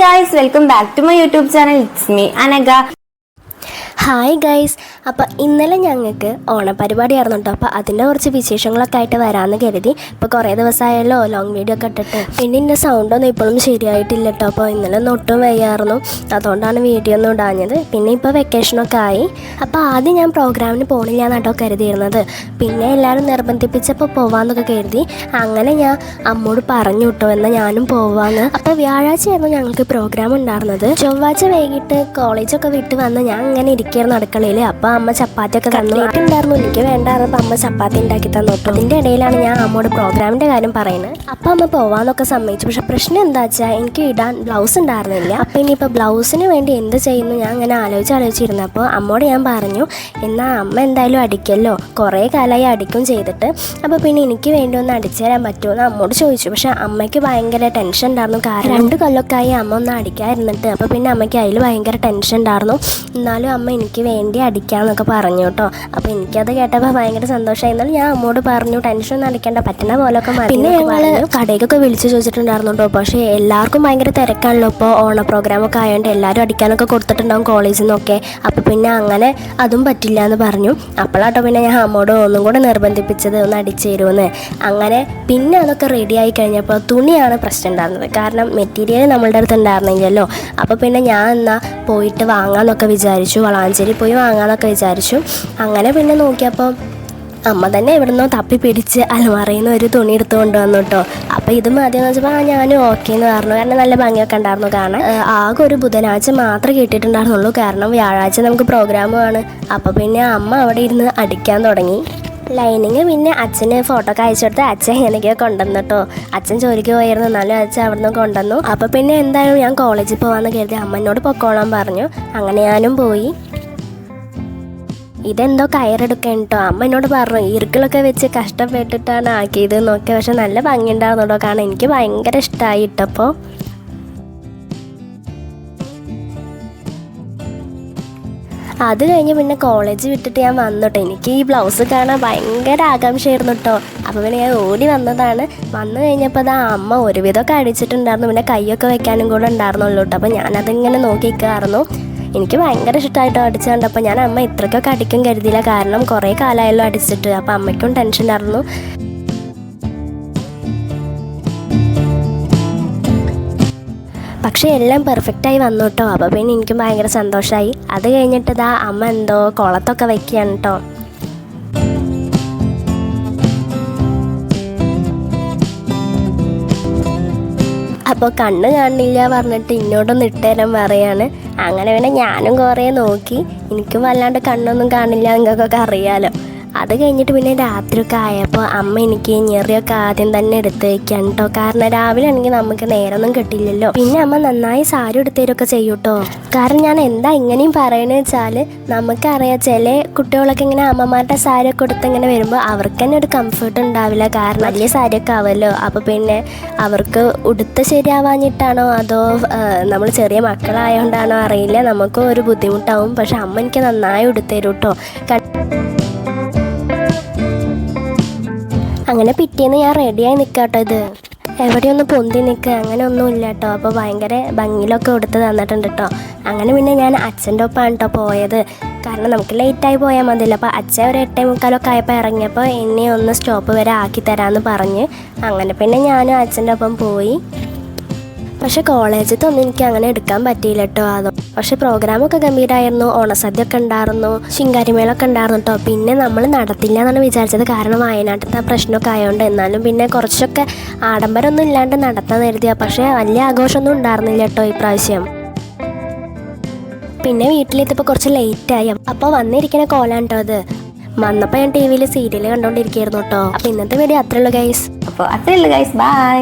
Guys welcome back to my YouTube channel it's me అనగా hi guys അപ്പോൾ ഇന്നലെ ഞങ്ങൾക്ക് ഓണപരിപാടി ആയിരുന്നു കേട്ടോ. അപ്പോൾ അതിന്റെ കുറച്ച് വിശേഷങ്ങളൊക്കെ ആയിട്ട് വരാമെന്ന് കരുതി. ഇപ്പോൾ കുറേ ദിവസമായല്ലോ ലോങ് വീഡിയോ ഒക്കെ ഇട്ടിട്ട്. പിന്നെ എന്റെ സൗണ്ടൊന്നും ഇപ്പോഴും ശരിയായിട്ടില്ല കേട്ടോ. അപ്പോൾ ഇന്നലെ ഒന്നും ഒട്ടും വയ്യായിരുന്നു. അതുകൊണ്ടാണ് വീഡിയോ ഒന്നും ഇടാഞ്ഞത്. പിന്നെ ഇപ്പോൾ വെക്കേഷനൊക്കെ ആയി. അപ്പോൾ ആദ്യം ഞാൻ പ്രോഗ്രാമിന് പോകണില്ല എന്നാട്ടോ കരുതിയിരുന്നത്. പിന്നെ എല്ലാവരും നിർബന്ധിപ്പിച്ചപ്പോൾ പോവാമെന്നൊക്കെ കരുതി. അങ്ങനെ ഞാൻ അമ്മോട് പറഞ്ഞു കേട്ടോ എന്നാൽ ഞാനും പോവാന്ന്. അപ്പോൾ വ്യാഴാഴ്ചയായിരുന്നു ഞങ്ങൾക്ക് പ്രോഗ്രാം ഉണ്ടായിരുന്നത്. ചൊവ്വാഴ്ച വൈകിട്ട് കോളേജൊക്കെ വിട്ട് വന്ന് ഞാൻ ഇങ്ങനെ ഇരിക്കുകയായിരുന്നു അടുക്കളയിൽ അപ്പോൾ അമ്മ ചപ്പാത്തി ഒക്കെ തന്നിട്ടുണ്ടായിരുന്നു എനിക്ക് വേണ്ട അപ്പൊ അമ്മ ചപ്പാത്തി ഉണ്ടാക്കി തന്നു. അതിന്റെ ഇടയിലാണ് ഞാൻ അമ്മയോട് പ്രോഗ്രാമിന്റെ കാര്യം പറയുന്നത്. അപ്പോൾ അമ്മ പോവാന്നൊക്കെ സമ്മതിച്ചു. പക്ഷെ പ്രശ്നം എന്താ വെച്ചാൽ എനിക്ക് ഇടാൻ ബ്ലൗസ് ഉണ്ടായിരുന്നില്ല. അപ്പോൾ ഇനിയിപ്പോൾ ബ്ലൗസിന് വേണ്ടി എന്ത് ചെയ്യുന്നു? ഞാൻ അങ്ങനെ ആലോചിച്ച് ആലോചിച്ചിരുന്നു. അപ്പോൾ അമ്മോട് ഞാൻ പറഞ്ഞു എന്നാ അമ്മ എന്തായാലും അടിക്കല്ലോ. കുറേ കാലമായി അടിക്കും ചെയ്തിട്ട്. അപ്പോൾ പിന്നെ എനിക്ക് വേണ്ടി ഒന്ന് അടിച്ചു തരാൻ പറ്റുമോ എന്ന് അമ്മോട് ചോദിച്ചു. പക്ഷെ അമ്മയ്ക്ക് ഭയങ്കര ടെൻഷൻ ഉണ്ടായിരുന്നു. കാരണം രണ്ട് കൊല്ലൊക്കെ ആയി അമ്മ ഒന്ന് അടിക്കാതിരുന്നിട്ട്. അപ്പോൾ പിന്നെ അമ്മയ്ക്ക് അതിൽ ഭയങ്കര ടെൻഷൻ ഉണ്ടായിരുന്നു. എന്നാലും അമ്മ എനിക്ക് വേണ്ടി അടിക്കാമെന്നൊക്കെ പറഞ്ഞു കേട്ടോ. അപ്പോൾ എനിക്കത് കേട്ടപ്പോൾ ഭയങ്കര സന്തോഷമായി. എന്നാലും ഞാൻ അമ്മോട് പറഞ്ഞു ടെൻഷൻ ഒന്നും അടിക്കേണ്ട പറ്റുന്ന പോലൊക്കെ പിന്നെ ഞങ്ങൾ കടയിലൊക്കെ വിളിച്ചു ചോദിച്ചിട്ടുണ്ടായിരുന്നു കേട്ടോ. പക്ഷേ എല്ലാവർക്കും ഭയങ്കര തിരക്കാണല്ലോ. ഇപ്പോൾ ഓണ പ്രോഗ്രാമൊക്കെ ആയതുകൊണ്ട് എല്ലാവരും അടിക്കാനൊക്കെ കൊടുത്തിട്ടുണ്ടാവും കോളേജിൽ നിന്നൊക്കെ അപ്പോൾ പിന്നെ അങ്ങനെ അതും പറ്റില്ല എന്ന് പറഞ്ഞു. അപ്പോഴാട്ടോ പിന്നെ ഞാൻ അമ്മോട് ഒന്നും കൂടെ നിർബന്ധിപ്പിച്ചത് ഒന്ന് അടിച്ചു തരുമെന്ന് അങ്ങനെ പിന്നെ അതൊക്കെ റെഡി ആയി കഴിഞ്ഞപ്പോൾ തുണിയാണ് പ്രശ്നം ഉണ്ടായിരുന്നത്. കാരണം മെറ്റീരിയൽ നമ്മളുടെ അടുത്ത് ഉണ്ടായിരുന്നില്ലല്ലോ. അപ്പോൾ പിന്നെ ഞാൻ എന്നാൽ പോയിട്ട് വാങ്ങാമെന്നൊക്കെ വിചാരിച്ചു. വളാഞ്ചേരി പോയി വാങ്ങാമെന്നൊക്കെ വിചാരിച്ചു. അങ്ങനെ പിന്നെ നോക്കിയപ്പോൾ അമ്മ തന്നെ എവിടുന്നോ തപ്പി പിടിച്ച് അലമാറയിൽ നിന്ന് ഒരു തുണി എടുത്തു കൊണ്ടുവന്നു കേട്ടോ അപ്പോൾ ഇത് മതി എന്ന് വെച്ചപ്പോൾ ആ ഞാനും ഓക്കെ എന്ന് പറഞ്ഞു. കാരണം നല്ല ഭംഗിയൊക്കെ ഉണ്ടായിരുന്നു കാരണം ആകെ ഒരു ബുധനാഴ്ച മാത്രമേ കിട്ടിയിട്ടുണ്ടായിരുന്നുള്ളൂ. കാരണം വ്യാഴാഴ്ച നമുക്ക് പ്രോഗ്രാമാണ് അപ്പോൾ പിന്നെ അമ്മ അവിടെ ഇരുന്ന് അടിക്കാൻ തുടങ്ങി. ലൈനിങ് പിന്നെ അച്ഛന് ഫോട്ടോ ഒക്കെ അയച്ചു കൊടുത്ത് അച്ഛൻ എനിക്കൊക്കെ കൊണ്ടുവന്നു കേട്ടോ. അച്ഛൻ ജോലിക്ക് പോയിരുന്നു എന്നാലും അച്ഛൻ അവിടുന്ന് കൊണ്ടുവന്നു. അപ്പോൾ പിന്നെ എന്തായാലും ഞാൻ കോളേജിൽ പോകാമെന്ന് കരുതി അമ്മനോട് പൊക്കോളാൻ പറഞ്ഞു. അങ്ങനെ ഞാനും പോയി. ഇതെന്തോ കയറെടുക്കാൻ കേട്ടോ. അമ്മ എന്നോട് പറഞ്ഞു ഇരുക്കളൊക്കെ വെച്ച് കഷ്ടപ്പെട്ടിട്ടാണ് ആക്കിയത് നോക്കി പക്ഷെ നല്ല ഭംഗി ഉണ്ടാകുന്നുണ്ടോ കാരണം എനിക്ക് ഭയങ്കര ഇഷ്ടമായി ഇട്ടപ്പോൾ അത് കഴിഞ്ഞ് പിന്നെ കോളേജ് വിട്ടിട്ട് ഞാൻ വന്നിട്ടോ. എനിക്ക് ഈ ബ്ലൗസ് കാണാൻ ഭയങ്കര ആകാംക്ഷയായിരുന്നു കേട്ടോ അപ്പോൾ പിന്നെ ഞാൻ ഓടി വന്നതാണ്. വന്നു കഴിഞ്ഞപ്പോൾ അതാ അമ്മ ഒരുവിധമൊക്കെ അടിച്ചിട്ടുണ്ടായിരുന്നു. പിന്നെ കൈയൊക്കെ വെക്കാനും കൂടെ ഉണ്ടായിരുന്നുള്ളൂ കേട്ടോ അപ്പോൾ ഞാനതിങ്ങനെ നോക്കി നിൽക്കുമായിരുന്നു എനിക്ക് ഭയങ്കര ഇഷ്ടമായിട്ടോ അടിച്ചു കണ്ടപ്പോൾ ഞാൻ അമ്മ ഇത്രയ്ക്കൊക്കെ അടിക്കും കരുതിയില്ല. കാരണം കുറേ കാലമായല്ലോ അടിച്ചിട്ട്. അപ്പോൾ അമ്മയ്ക്കും ടെൻഷനായിരുന്നു പക്ഷേ എല്ലാം പെർഫെക്റ്റായി വന്നു കേട്ടോ അപ്പോൾ പിന്നെ എനിക്കും ഭയങ്കര സന്തോഷമായി അത് കഴിഞ്ഞിട്ട് ഇതാ അമ്മ എന്തോ കുളത്തൊക്കെ വയ്ക്കുകയാണ് കേട്ടോ അപ്പോൾ കണ്ണ് കാണില്ല പറഞ്ഞിട്ട് ഇന്നോടൊന്ന് ഇട്ടുതരാൻ പറയാണ്. അങ്ങനെ പിന്നെ ഞാനും കുറേ നോക്കി. എനിക്കും വല്ലാണ്ട് കണ്ണൊന്നും കാണില്ല നിങ്ങൾക്കൊക്കെ അറിയാലോ. അത് കഴിഞ്ഞിട്ട് പിന്നെ രാത്രിയൊക്കെ ആയപ്പോൾ അമ്മ എനിക്ക് ഞെറിയൊക്കെ ആദ്യം തന്നെ എടുത്ത് വയ്ക്കാൻ കേട്ടോ കാരണം രാവിലെ ആണെങ്കിൽ നമുക്ക് നേരൊന്നും കിട്ടില്ലല്ലോ പിന്നെ അമ്മ നന്നായി സാരി എടുത്തേരൊക്കെ ചെയ്യൂട്ടോ കാരണം ഞാൻ എന്താ ഇങ്ങനെയും പറയണെന്ന് വെച്ചാൽ നമുക്കറിയാം ചില കുട്ടികളൊക്കെ ഇങ്ങനെ അമ്മമാരുടെ സാരിയൊക്കെ എടുത്ത് ഇങ്ങനെ വരുമ്പോൾ അവർക്ക് തന്നെ ഒരു കംഫർട്ട് ഉണ്ടാവില്ല. കാരണം വലിയ സാരിയൊക്കെ ആവല്ലോ. അപ്പോൾ പിന്നെ അവർക്ക് ഉടുത്ത ശരിയാവാഞ്ഞിട്ടാണോ അതോ നമ്മൾ ചെറിയ മക്കളായതുകൊണ്ടാണോ അറിയില്ല. നമുക്കും ഒരു ബുദ്ധിമുട്ടാവും. പക്ഷെ അമ്മ എനിക്ക് നന്നായി ഉടുത്തരും കേട്ടോ അങ്ങനെ പിറ്റേന്ന് ഞാൻ റെഡിയായി നിൽക്കാട്ടോ ഇത്. എവിടെയൊന്നും പൊന്തി നിൽക്കുക അങ്ങനെ ഒന്നും ഇല്ല കേട്ടോ അപ്പോൾ ഭയങ്കര ഭംഗിയിലൊക്കെ കൊടുത്ത് തന്നിട്ടുണ്ട് കേട്ടോ അങ്ങനെ പിന്നെ ഞാൻ അച്ഛന്റെ ഒപ്പമാണ് കേട്ടോ പോയത്. കാരണം നമുക്ക് ലേറ്റായി പോയാൽ മതിയല്ലോ. അപ്പോൾ അച്ഛൻ ഒരു എട്ടേ മുക്കാലൊക്കെ ആയപ്പോൾ ഇറങ്ങിയപ്പോൾ എന്നെ ഒന്ന് സ്റ്റോപ്പ് വരെ ആക്കി തരാമെന്ന് പറഞ്ഞ്. അങ്ങനെ പിന്നെ ഞാനും അച്ഛന്റെ ഒപ്പം പോയി. പക്ഷെ ഒന്നും എനിക്ക് അങ്ങനെ എടുക്കാൻ പറ്റിയില്ല കേട്ടോ. അതോ പക്ഷെ പ്രോഗ്രാമൊക്കെ ഗംഭീരമായിരുന്നു ഓണസദ്യ ഒക്കെ ഉണ്ടായിരുന്നു. ശിങ്കാരിമേളൊക്കെ ഉണ്ടായിരുന്നു കേട്ടോ. പിന്നെ നമ്മൾ നടത്തില്ല എന്നാണ് വിചാരിച്ചത്. കാരണം വയനാട്ടിലത്തെ പ്രശ്നമൊക്കെ ആയതുകൊണ്ട് എന്നാലും പിന്നെ കുറച്ചൊക്കെ ആഡംബരമൊന്നും ഇല്ലാണ്ട് നടത്താൻ കരുതിയ. പക്ഷേ വലിയ ആഘോഷമൊന്നും ഉണ്ടായിരുന്നില്ല കേട്ടോ ഇപ്രാവശ്യം പിന്നെ വീട്ടിലെത്തിയപ്പോൾ കുറച്ച് ലേറ്റ് ലേറ്റായി. അപ്പോൾ വന്നിരിക്കുന്ന കോലാണ് കേട്ടോ അത് വന്നപ്പോൾ ഞാൻ ടി വിയിൽ സീരിയൽ കണ്ടുകൊണ്ടിരിക്കുകയായിരുന്നു കേട്ടോ. അപ്പോൾ ഇന്നത്തെ വീഡിയോ അത്രേ ഉള്ളൂ ഗൈസ് അപ്പോൾ അത്രേ ഉള്ളൂ ഗൈസ് ബൈ